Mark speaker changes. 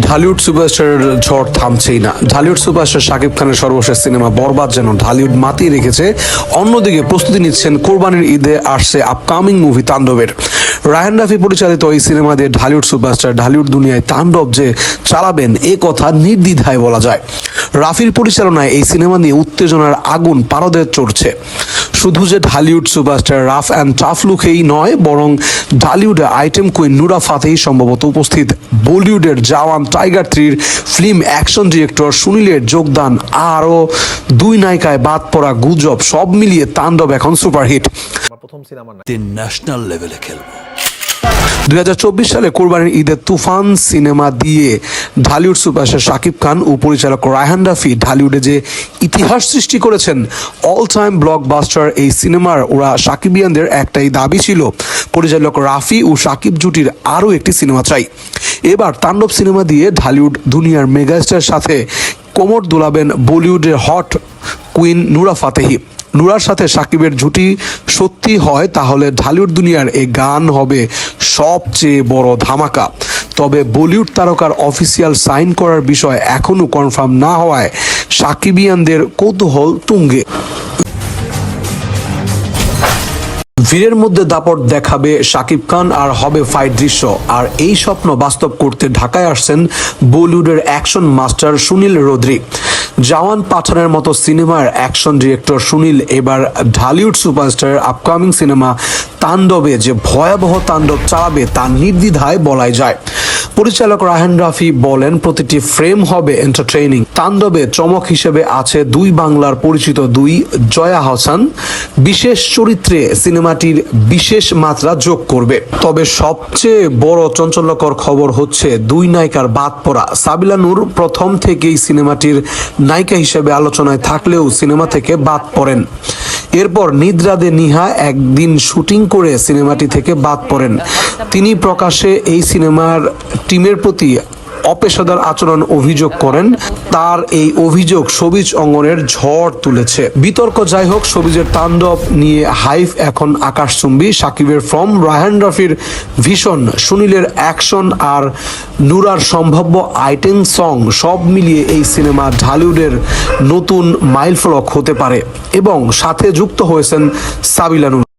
Speaker 1: ঢালিউড সুপারস্টারের ঝড় থামছেই না। ঢালিউড সুপারস্টার শাকিব খানের সর্বশেষ সিনেমা বরবাদ যেন ঢালিউড মাতিয়ে রেখেছে। অন্যদিকে প্রস্তুতি নিচ্ছেন কোরবানির ঈদে আসছে আপকামিং মুভি তাণ্ডবের। রায়হান রাফি পরিচালিত এই সিনেমা দিয়ে ঢালিউড সুপারস্টার ঢালিউড দুনিয়ায় তাণ্ডব যে চালাবেন, এ কথা নির্দ্বিধায় বলা যায়। রাফির পরিচালনায় এই সিনেমা নিয়ে উত্তেজনার আগুন পারদে চড়ছে। শুধু যে Dhallywood superstar rough and tough লুকেই নয় বরং ঢালিউডে আইটেম কুইন নুরা ফাতেহি সম্ভবত উপস্থিত। বলিউডের জাওয়ান টাইগার থ্রির ফিল্ম অ্যাকশন ডিরেক্টর সুনীলের যোগদান আরও দুই নায়িকায় বাদ পড়া গুজব সব মিলিয়ে তাণ্ডব এখন সুপারহিট।
Speaker 2: প্রথম সিনেমা
Speaker 3: ন্যাশনাল লেভেলে খেলব।
Speaker 1: দুই হাজার চব্বিশ সালে কোরবানির ঈদে তুফান সিনেমা দিয়ে ঢালিউড সুপারস্টার শাকিব খান ও পরিচালক রায়হান রাফি ঢালিউডে যে ইতিহাস সৃষ্টি করেছেন অল টাইম ব্লকবাস্টার এই সিনেমার, ওরা সাকিবিয়ানদের একটাই দাবি ছিল। পরিচালক রাফি ও সাকিব জুটির আরও একটি সিনেমা চাই। এবার তাণ্ডব সিনেমা দিয়ে ঢালিউড দুনিয়ার মেগাস্টার সাথে কোমর দোলাবেন বলিউডের হট কুইন নুরা ফাতেহি। নুরার সাথে সাকিবের জুটি সত্যি হয়, তাহলে ঢালিউড দুনিয়ার এই গান হবে সবচেয়ে বড় ধামাকা। তবে বলিউড তারকার অফিসিয়াল সাইন করার বিষয় এখনও কনফার্ম না হওয়ায় সাকিবিয়ানদের কৌতূহল তুঙ্গে। ভিড়ের মধ্যে দাপট দেখাবে শাকিব খান আর হবে ফাইট দৃশ্য। আর এই স্বপ্ন বাস্তব করতে ঢাকায় আসছেন বলিউডের action master Sunil Rodri. Jawan পাঠানের মতো সিনেমার অ্যাকশন ডিরেক্টর সুনীল এবার ঢালিউড সুপারস্টার আপকামিং সিনেমা তাণ্ডবে যে ভয়াবহ তাণ্ডব চালাবে তা নির্দ্বিধায় বলাই যায়। পরিচালক রাহেন রাফি বলেন, প্রতিটি ফ্রেম হবে এন্টারটেইনিং তাণ্ডবে চমক হিসেবে আছে দুই বাংলার পরিচিত দুই জয়া হাসান। বিশেষ চরিত্রে সিনেমাটির বিশেষ মাত্রা যোগ করবে। তবে সবচেয়ে বড় চঞ্চলকর খবর হচ্ছে দুই নায়িকার বাদ পড়া। সাবিলা নূর প্রথম থেকেই সিনেমাটির নায়িকা হিসেবে আলোচনায় থাকলেও সিনেমা থেকে বাদ পড়েন। এরপর নিদ্রাদে নিহা একদিন শুটিং করে সিনেমাটি থেকে বাদ পড়েন। তিনি প্রকাশে এই সিনেমার টিমের প্রতি অপেশাদার আচরণ অভিযোগ করেন। তার এই অভিযোগ সবিজ অঙ্গনের ঝড় তুলেছে। বিতর্ক যাই হোক, সবিজের তাণ্ডব নিয়ে হাইফ এখন আকাশচুম্বী। সাকিবের ফ্রম রায়হান রফির ভীষণ, সুনীলের অ্যাকশন আর নুরার সম্ভাব্য আইটেম সং সব মিলিয়ে এই সিনেমা ঢালিউডের নতুন মাইলফলক হতে পারে এবং সাথে যুক্ত হয়েছেন সাবিলানুর